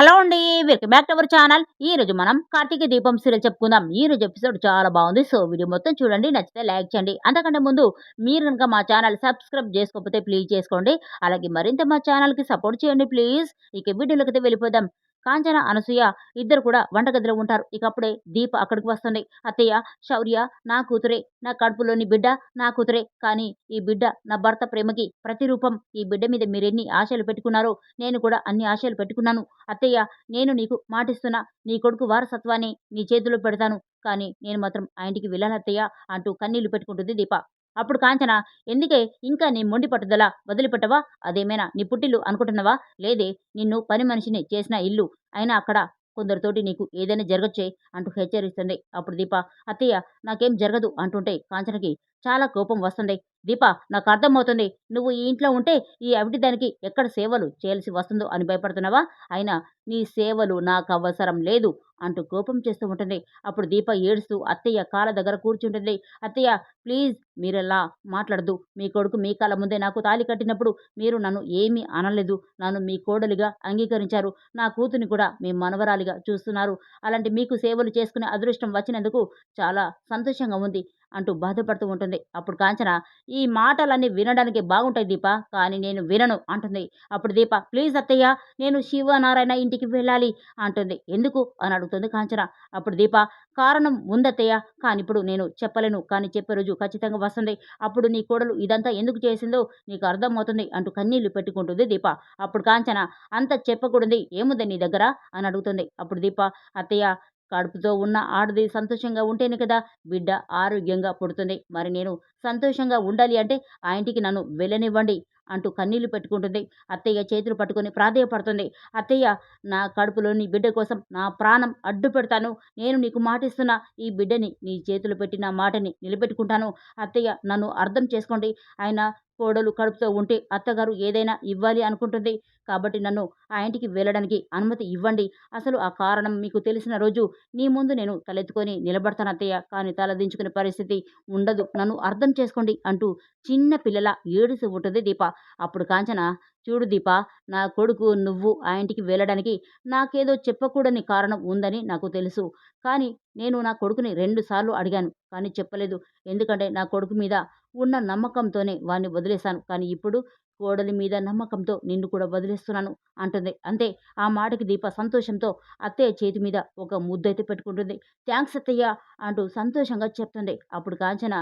Hello అండి welcome back to our channel. ఈ రోజు మనం కార్తీక దీపం సీరియల్ చెప్పుకుందాం. ఈ రోజు ఎపిసోడ్ చాలా బాగుంది. సో వీడియో మొత్తం చూడండి నచ్చితే లైక్ చేయండి. అంతకంటే ముందు మీరు కనుక మా ఛానల్ సబ్స్క్రైబ్ చేసుకోకపోతే ప్లీజ్ చేసుకోండి. అలాగే మరింత మా ఛానల్కి సపోర్ట్ చేయండి ప్లీజ్. ఇక వీడియోలోకి అయితే వెళ్ళిపోదాం. కాంచన అనసూయ ఇద్దరు కూడా వంటగదిలో ఉంటారు. ఇక అప్పుడే దీప అక్కడికి వస్తుంది. అత్తయ్య శౌర్య నా కూతురే నా కడుపులోని బిడ్డ నా కూతురే. కానీ ఈ బిడ్డ నా భర్త ప్రేమకి ప్రతిరూపం. ఈ బిడ్డ మీద మీరెన్ని ఆశలు పెట్టుకున్నారో నేను కూడా అన్ని ఆశలు పెట్టుకున్నాను. అత్తయ్య నేను నీకు మాటిస్తున్నా. నీ కొడుకు వారసత్వాన్ని నీ చేతిలో పెడతాను. కానీ నేను మాత్రం ఆ ఇంటికి వెళ్ళాలి అత్తయ్య అంటూ కన్నీళ్ళు పెట్టుకుంటుంది దీప. అప్పుడు కాంచన ఎందుకే ఇంకా నీ మొండి పట్టుదల వదిలిపెట్టవా? అదేమైనా నీ పుట్టిల్లు అనుకుంటున్నావా? లేదే నిన్ను పని మనిషిని చేసిన ఇల్లు. అయినా అక్కడ కొందరితోటి నీకు ఏదైనా జరగచ్చే అంటూ హెచ్చరిస్తుంది అప్పుడు దీప. అత్తయ్య నాకేం జరగదు అంటుంటే కాంచనకి చాలా కోపం వస్తుంది దీప నాకు అర్థమవుతుంది. నువ్వు ఈ ఇంట్లో ఉంటే ఈ అవిటి దానికి ఎక్కడ సేవలు చేయాల్సి వస్తుందో అని భయపడుతున్నావా? అయినా నీ సేవలు నాకు అవసరం లేదు అంటూ కోపం చేస్తూ ఉంటుంది అప్పుడు దీప ఏడుస్తూ అత్తయ్య కాళ్ళ దగ్గర కూర్చుంటుంది అత్తయ్య ప్లీజ్ మీరెలా మాట్లాడదు మీ కొడుకు మీ కాళ్ళ ముందే నాకు తాళి కట్టినప్పుడు మీరు నన్ను ఏమీ అనలేదు. నన్ను మీ కోడలిగా అంగీకరించారు. నా కూతుని కూడా మీ మనవరాలిగా చూస్తున్నారు. అలాంటి మీకు సేవలు చేసుకునే అదృష్టం వచ్చినందుకు చాలా సంతోషంగా ఉంది. అంటూ బాధపడుతూ ఉంటుంది. అప్పుడు కాంచన ఈ మాటలన్నీ వినడానికి బాగుంటాయి దీప కానీ నేను వినను అంటుంది. అప్పుడు దీప ప్లీజ్ అత్తయ్య నేను శివనారాయణ ఇంటికి వెళ్ళాలి అంటుంది. ఎందుకు? అని అడుగుతుంది కాంచన. అప్పుడు దీప కారణం ఉందత్తయ్య కానీ ఇప్పుడు నేను చెప్పలేను కానీ చెప్పే రోజు ఖచ్చితంగా వస్తుంది. అప్పుడు నీ కోడలు ఇదంతా ఎందుకు చేసిందో నీకు అర్థమవుతుంది అంటూ కన్నీళ్ళు పెట్టుకుంటుంది దీప. అప్పుడు కాంచన అంత చెప్పకూడదు ఏముంది నీ దగ్గర? అని అడుగుతుంది. అప్పుడు దీప అత్తయ్య కడుపుతో ఉన్న ఆడది సంతోషంగా ఉంటేనే కదా బిడ్డ ఆరోగ్యంగా పుడుతుంది. మరి నేను సంతోషంగా ఉండాలి అంటే ఆ ఇంటికి నన్ను వెళ్ళనివ్వండి. అంటూ కన్నీళ్ళు పెట్టుకుంటుంది. అత్తయ్య చేతులు పట్టుకొని ప్రాధేయపడుతుంది. అత్తయ్య నా కడుపులోని బిడ్డ కోసం నా ప్రాణం అడ్డు పెడతాను. నేను నీకు మాటిస్తున్నా ఈ బిడ్డని నీ చేతులు పెట్టిన మాటని నిలబెట్టుకుంటాను. అత్తయ్య నన్ను అర్థం చేసుకోండి. ఆయన కోడలు కడుపుతో ఉంటే అత్తగారు ఏదైనా ఇవ్వాలి అనుకుంటుంది. కాబట్టి నన్ను ఆ ఇంటికి వెళ్ళడానికి అనుమతి ఇవ్వండి. అసలు ఆ కారణం మీకు తెలిసిన రోజు నీ ముందు నేను తలెత్తుకొని నిలబడతాను అత్తయ్య. కానీ తలదించుకునే పరిస్థితి ఉండదు. నన్ను అర్థం చేసుకోండి అంటూ చిన్న పిల్లల ఏడుసు ఉంటుంది దీప. అప్పుడు కాంచన చూడు దీప నా కొడుకు నువ్వు ఆ ఇంటికి వెళ్ళడానికి నాకేదో చెప్పకూడని కారణం ఉందని నాకు తెలుసు. కానీ నేను నా కొడుకుని రెండుసార్లు అడిగాను కానీ చెప్పలేదు. ఎందుకంటే నా కొడుకు మీద ఉన్న నమ్మకంతోనే వాడిని వదిలేశాను. కానీ ఇప్పుడు కోడలి మీద నమ్మకంతో నిన్ను కూడా వదిలేస్తున్నాను అంటుంది. అంతే ఆ మాటకి దీప సంతోషంతో అత్తయ్య చేతి మీద ఒక ముద్దైతే పెట్టుకుంటుంది. థ్యాంక్స్ అత్తయ్య అంటూ సంతోషంగా చెప్తుంది. అప్పుడు కాంచన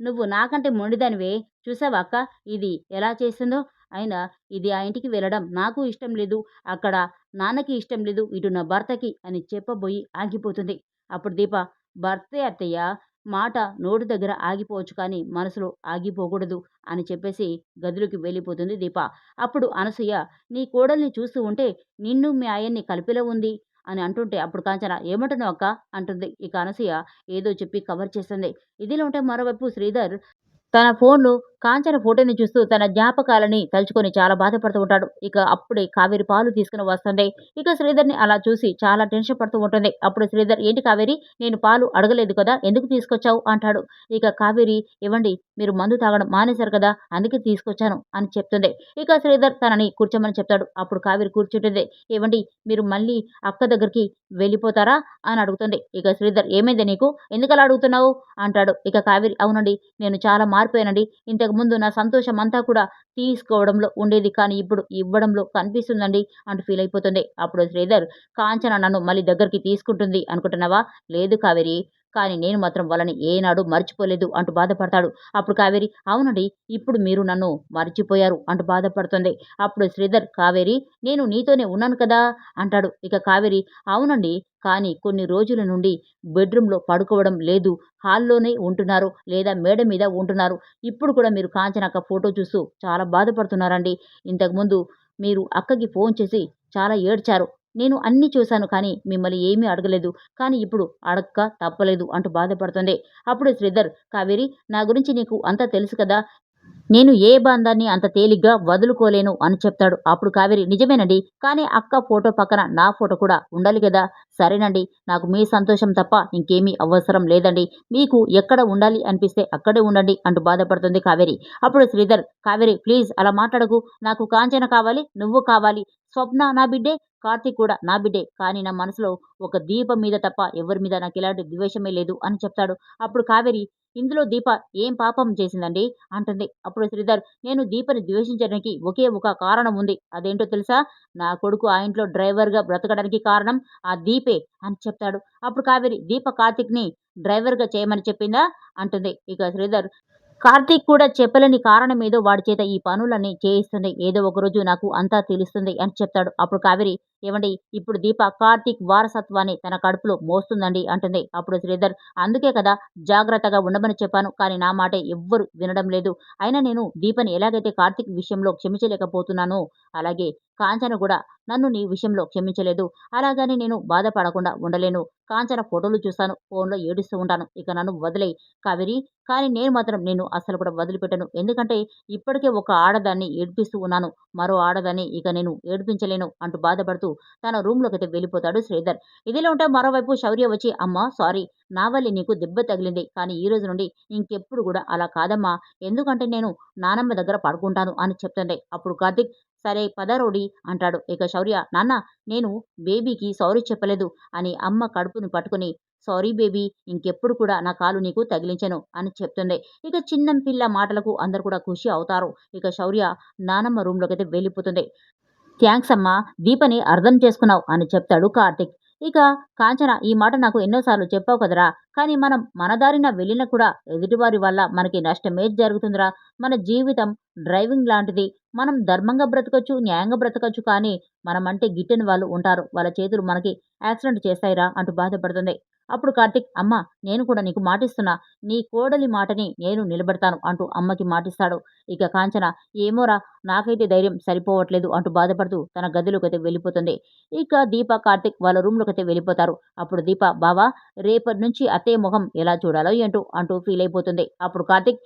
నువ్వు నాకంటే మొండిదానివే. చూసావా అక్క? ఇది ఎలా చేసిందో? అయినా ఇది ఆ ఇంటికి వెళ్ళడం నాకు ఇష్టం లేదు. అక్కడ నాన్నకి ఇష్టం లేదు. ఇటు నా భర్తకి అని చెప్పబోయి ఆగిపోతుంది. అప్పుడు దీప భర్తే అత్తయ్య మాట నోటి దగ్గర ఆగిపోవచ్చు కానీ మనసులో ఆగిపోకూడదు అని చెప్పేసి గదిలోకి వెళ్ళిపోతుంది దీప. అప్పుడు అనసూయ నీ కోడల్ని చూస్తూ ఉంటే నిన్ను మీ ఆయన్ని కలిపిలో ఉంది. అని అంటుంటే అప్పుడు కాంచన ఏమంటున్నావు అక్క? అంటుంది. ఇక అనసూయ ఏదో చెప్పి కవర్ చేస్తుంది ఇదిలో ఉంటే మరోవైపు శ్రీధర్ తన ఫోన్లో కాంచన ఫోటోని చూస్తూ తన జ్ఞాపకాలని తలుచుకొని చాలా బాధపడుతూ ఉంటాడు. ఇక అప్పుడే కావేరి పాలు తీసుకుని వస్తుంది. ఇక శ్రీధర్ని అలా చూసి చాలా టెన్షన్ పడుతూ ఉంటుంది. అప్పుడు శ్రీధర్ ఏంటి కావేరి? నేను పాలు అడగలేదు కదా? ఎందుకు తీసుకొచ్చావు? అంటాడు. ఇక కావేరి ఇవ్వండి మీరు మందు తాగడం మానేశారు కదా? అందుకే తీసుకొచ్చాను అని చెప్తుంది. ఇక శ్రీధర్ తనని కూర్చోమని చెప్తాడు. అప్పుడు కావేరి కూర్చుంటుంది. ఇవ్వండి మీరు మళ్ళీ అక్క దగ్గరికి వెళ్ళిపోతారా? అని అడుగుతుంది. ఇక శ్రీధర్ ఏమైంది నీకు? ఎందుకలా అడుగుతున్నావు? అంటాడు. ఇక కావేరి అవునండి నేను చాలా మారిపోయానండి. ఇంతకు ముందు నా సంతోషం అంతా కూడా తీసుకోవడంలో ఉండేది కానీ ఇప్పుడు ఇవ్వడంలో కనిపిస్తుందండి అంటూ ఫీల్ అయిపోతుంది అప్పుడు శ్రీధర్ కాంచన నన్ను మళ్ళీ దగ్గరికి తీసుకుంటుంది అనుకుంటున్నావా? లేదు కావేరి కానీ నేను మాత్రం వాళ్ళని ఏనాడు మర్చిపోలేదు అంటూ బాధపడతాడు. అప్పుడు కావేరి అవునండి ఇప్పుడు మీరు నన్ను మర్చిపోయారు అంటూ బాధపడుతుంది. అప్పుడు శ్రీధర్ కావేరి నేను నీతోనే ఉన్నాను కదా అంటాడు. ఇక కావేరి అవునండి కానీ కొన్ని రోజుల నుండి బెడ్రూమ్లో పడుకోవడం లేదు. హాల్లోనే ఉంటున్నారు లేదా మేడ మీద ఉంటున్నారు. ఇప్పుడు కూడా మీరు కాంచనక్క ఫోటో చూస్తూ చాలా బాధపడుతున్నారండి. ఇంతకుముందు మీరు అక్కకి ఫోన్ చేసి చాలా ఏడ్చారు. నేను అన్నీ చూశాను కానీ మిమ్మల్ని ఏమీ అడగలేదు. కానీ ఇప్పుడు అడక్క తప్పలేదు అంటూ బాధపడుతుంది. అప్పుడు శ్రీధర్ కావేరి నా గురించి నీకు అంతా తెలుసు కదా. నేను ఏ బంధాన్ని అంత తేలిగ్గా వదులుకోలేను అని చెప్తాడు. అప్పుడు కావేరి నిజమేనండి. కానీ అక్క ఫోటో పక్కన నా ఫోటో కూడా ఉండాలి కదా. సరేనండి. నాకు మీ సంతోషం తప్ప ఇంకేమీ అవసరం లేదండి. మీకు ఎక్కడ ఉండాలి అనిపిస్తే అక్కడే ఉండండి అంటూ బాధపడుతుంది కావేరి. అప్పుడు శ్రీధర్ కావేరి ప్లీజ్ అలా మాట్లాడకు. నాకు కాంచన కావాలి నువ్వు కావాలి. స్వప్న నా బిడ్డే కార్తీక్ కూడా నా బిడ్డే కానీ నా మనసులో ఒక దీప మీద తప్ప ఎవరి మీద నాకు ఎలాంటి ద్వేషమే లేదు అని చెప్తాడు. అప్పుడు కావేరి ఇందులో దీప ఏం పాపం చేసిందండి? అంటుంది. అప్పుడు శ్రీధర్ నేను దీపని ద్వేషించడానికి ఒకే ఒక కారణం ఉంది. అదేంటో తెలుసా? నా కొడుకు ఆ ఇంట్లో డ్రైవర్గా బ్రతకడానికి కారణం ఆ దీపే అని చెప్తాడు. అప్పుడు కావేరి దీప కార్తిక్ని డ్రైవర్గా చేయమని చెప్పిందా? అంటుంది. ఇక శ్రీధర్ కార్తీక్ కూడా చెప్పలేని కారణం ఏదో వాడి చేత ఈ పనులన్నీ చేయిస్తుంది. ఏదో ఒకరోజు నాకు అంతా తెలుస్తుంది అని చెప్తాడు. అప్పుడు కావేరి ఏమండి ఇప్పుడు దీప కార్తీక్ వారసత్వాన్ని తన కడుపులో మోస్తుందండి అంటుంది. అప్పుడు శ్రీధర్ అందుకే కదా జాగ్రత్తగా ఉండమని చెప్పాను కానీ నా మాట ఎవ్వరు వినడం లేదు. అయినా నేను దీపని ఎలాగైతే కార్తీక్ విషయంలో క్షమించలేకపోతున్నానో అలాగే కాంచన కూడా నన్ను నీ విషయంలో క్షమించలేదు. అలాగని నేను బాధపడకుండా ఉండలేను. కాంచన ఫోటోలు చూస్తాను ఫోన్లో ఏడుస్తూ ఉంటాను. ఇక నన్ను వదిలే కావేరి కానీ నేను మాత్రం నేను అసలు కూడా వదిలిపెట్టను. ఎందుకంటే ఇప్పటికే ఒక ఆడదాన్ని ఏడిపిస్తూ ఉన్నాను. మరో ఆడదాన్ని ఇక నేను ఏడిపించలేను అంటూ బాధపడుతూ తన రూమ్లోకి అయితే వెళ్ళిపోతాడు శ్రీధర్. ఇదిలో ఉంటే మరోవైపు శౌర్య వచ్చి అమ్మ సారీ నా వల్లే నీకు దెబ్బ తగిలింది. కానీ ఈ రోజు నుండి ఇంకెప్పుడు కూడా అలా కాదమ్మా. ఎందుకంటే నేను నానమ్మ దగ్గర పడుకుంటాను అని చెప్తుంది అప్పుడు కార్తిక్ సరే పదరోడి అంటాడు. ఇక శౌర్య నాన్న నేను బేబీకి సారీ చెప్పలేదు అని అమ్మ కడుపుని పట్టుకుని సారీ బేబీ ఇంకెప్పుడు కూడా నా కాలు నీకు తగిలించను అని చెప్తుంది ఇక చిన్న పిల్ల మాటలకు అందరు కూడా ఖుషి అవుతారు. ఇక శౌర్య నానమ్మ రూమ్లోకి అయితే వెళ్ళిపోతుంది థ్యాంక్స్ అమ్మా దీపని అర్థం చేసుకున్నావు అని చెప్తాడు కార్తిక్. ఇక కాంచన ఈ మాట నాకు ఎన్నోసార్లు చెప్పావు కదరా కానీ మనం మన దారిన వెళ్ళిన కూడా ఎదుటివారి వల్ల మనకి నష్టమే జరుగుతుందిరా. మన జీవితం డ్రైవింగ్ లాంటిది. మనం ధర్మంగా బ్రతకచ్చు న్యాయంగా బ్రతకచ్చు కానీ మనం అంటే గిట్టని వాళ్ళు ఉంటారు. వాళ్ళ చేతులు మనకి యాక్సిడెంట్ చేస్తాయిరా అంటూ బాధపడుతుంది. అప్పుడు కార్తిక్ అమ్మ నేను కూడా నీకు మాటిస్తున్నా. నీ కోడలి మాటని నేను నిలబెడతాను అంటూ అమ్మకి మాటిస్తాడు. ఇక కాంచన ఏమోరా నాకైతే ధైర్యం సరిపోవట్లేదు అంటూ బాధపడుతూ తన గదిలోకి అయితే వెళ్ళిపోతుంది. ఇక దీప కార్తిక్ వాళ్ళ రూమ్లోకి అయితే వెళ్ళిపోతారు. అప్పుడు దీప బావా రేపటి నుంచి అత్తయ్య ముఖం ఎలా చూడాలో ఏంటో అంటూ ఫీల్ అయిపోతుంది. అప్పుడు కార్తిక్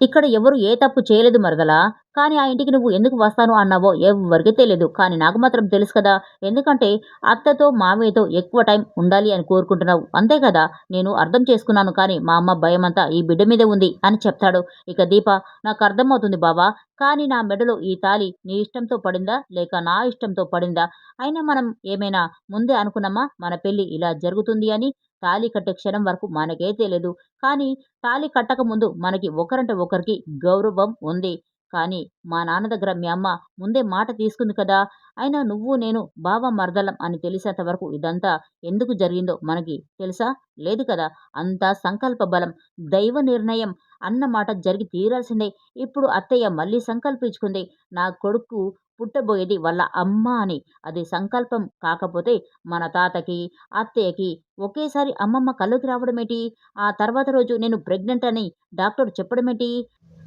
ఇక్కడ ఎవరు ఏ తప్పు చేయలేదు మరదలా? కానీ ఆ ఇంటికి నువ్వు ఎందుకు వస్తాను అన్నావో ఎవరికి తెలియదు. కానీ నాకు మాత్రం తెలుసు కదా ఎందుకంటే అత్తతో మామయ్యతో ఎక్కువ టైం ఉండాలి అని కోరుకుంటున్నావు. అంతే కదా నేను అర్థం చేసుకున్నాను కానీ మా అమ్మ భయం అంతా ఈ బిడ్డ మీదే ఉంది అని చెప్తాడు. ఇక దీప నాకు అర్థమవుతుంది బావా కానీ నా మెడలో ఈ తాలి నీ ఇష్టంతో పడిందా లేక నా ఇష్టంతో పడిందా? అయినా మనం ఏమైనా ముందే అనుకున్నామా మన పెళ్ళి ఇలా జరుగుతుంది అని? తాళి కట్టే క్షణం వరకు మనకే తెలియదు కానీ తాళి కట్టక ముందు మనకి ఒకరంటే ఒకరికి గౌరవం ఉంది. కానీ మా నాన్న దగ్గర మీ అమ్మ ముందే మాట తీసుకుంది కదా. అయినా నువ్వు నేను బావ మరదలం అని తెలిసేంత వరకు ఇదంతా ఎందుకు జరిగిందో మనకి తెలుసా? లేదు కదా. అంతా సంకల్ప బలం దైవ నిర్ణయం అన్న మాట జరిగి తీరాల్సిందే. ఇప్పుడు అత్తయ్య మళ్ళీ సంకల్పించుకుంది. నా కొడుకు పుట్టబోయేది వాళ్ళ అమ్మ అని. అది సంకల్పం కాకపోతే మన తాతకి అత్తయ్యకి ఒకేసారి అమ్మమ్మ కళ్ళుకి రావడమేటి? ఆ తర్వాత రోజు నేను ప్రెగ్నెంట్ అని డాక్టర్ చెప్పడమేటి?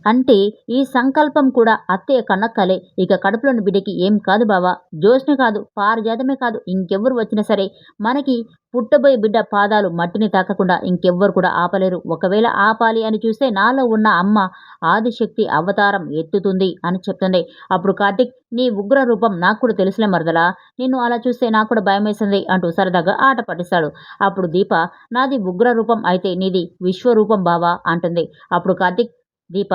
అంటే ఈ సంకల్పం కూడా అత్తయ్య కన్నక్కలే ఇక కడుపులోని బిడ్డకి ఏం కాదు బావా. జోష్ని కాదు పారిజాతమే కాదు ఇంకెవ్వరు వచ్చినా సరే మనకి పుట్టబోయే బిడ్డ పాదాలు మట్టిని తాకకుండా ఇంకెవ్వరు కూడా ఆపలేరు. ఒకవేళ ఆపాలి అని చూస్తే నాలో ఉన్న అమ్మ ఆదిశక్తి అవతారం ఎత్తుతుంది అని చెప్తుంది. అప్పుడు కార్తిక్ నీ ఉగ్ర రూపం నాకు కూడా తెలుసులే మరదలా. నిన్ను అలా చూస్తే నాకు కూడా భయం వేసింది అంటూ సరదాగా ఆట పట్టిస్తాడు. అప్పుడు దీప నాది ఉగ్ర రూపం అయితే నీది విశ్వరూపం బావా అంటుంది. అప్పుడు కార్తిక్ దీప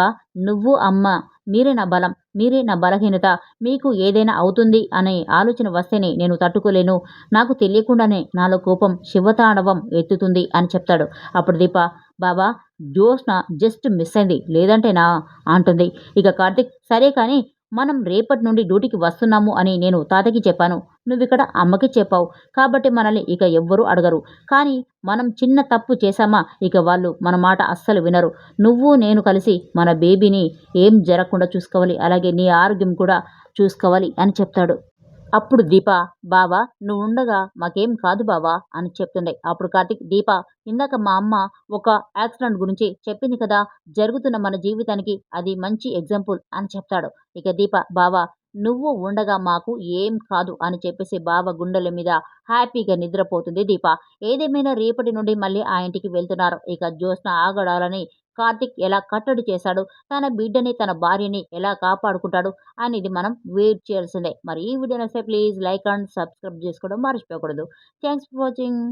నువ్వు అమ్మ మీరే నా బలం మీరే నా బలహీనత మీకు ఏదైనా అవుతుంది అనే ఆలోచన వస్తేనే నేను తట్టుకోలేను. నాకు తెలియకుండానే నాలో కోపం శివతాండవం ఎత్తుతుంది అని చెప్తాడు. అప్పుడు దీప బాబా జ్యోత్స్న జస్ట్ మిస్ అయింది. లేదంటేనా? అంటుంది. ఇక కార్తిక్ సరే కానీ మనం రేపటి నుండి డ్యూటీకి వస్తున్నాము అని నేను తాతకి చెప్పాను. నువ్విక్కడ అమ్మకి చెప్పావు. కాబట్టి మనల్ని ఇక ఎవ్వరూ అడగరు. కానీ మనం చిన్న తప్పు చేశామా? ఇక వాళ్ళు మన మాట అస్సలు వినరు. నువ్వు నేను కలిసి మన బేబీని ఏం జరగకుండా చూసుకోవాలి. అలాగే నీ ఆరోగ్యం కూడా చూసుకోవాలి అని చెప్తాడు. అప్పుడు దీప బావా నువ్వు ఉండగా మాకేం కాదు బావా అని చెప్తుండే. అప్పుడు కార్తిక్ దీప ఇందాక మా అమ్మ ఒక యాక్సిడెంట్ గురించి చెప్పింది కదా జరుగుతున్న మన జీవితానికి అది మంచి ఎగ్జాంపుల్ అని చెప్తాడు. ఇక దీప బావా నువ్వు ఉండగా మాకు ఏం కాదు అని చెప్పేసి బావ గుండెల మీద హ్యాపీగా నిద్రపోతుంది దీప. ఏదేమైనా రేపటి నుండి మళ్ళీ ఆ ఇంటికి వెళ్తున్నారు. ఇక జ్యోత్స్న ఆగడాలని కార్తిక్ ఎలా కట్టడి చేశాడు తన బిడ్డని తన భార్యని ఎలా కాపాడుకుంటాడు అనేది మనం వెయిట్ చేయాల్సిందే. మరి ఈ వీడియో నచ్చితే ప్లీజ్ లైక్ అండ్ సబ్స్క్రైబ్ చేసుకోవడం మర్చిపోకూడదు. Thanks for watching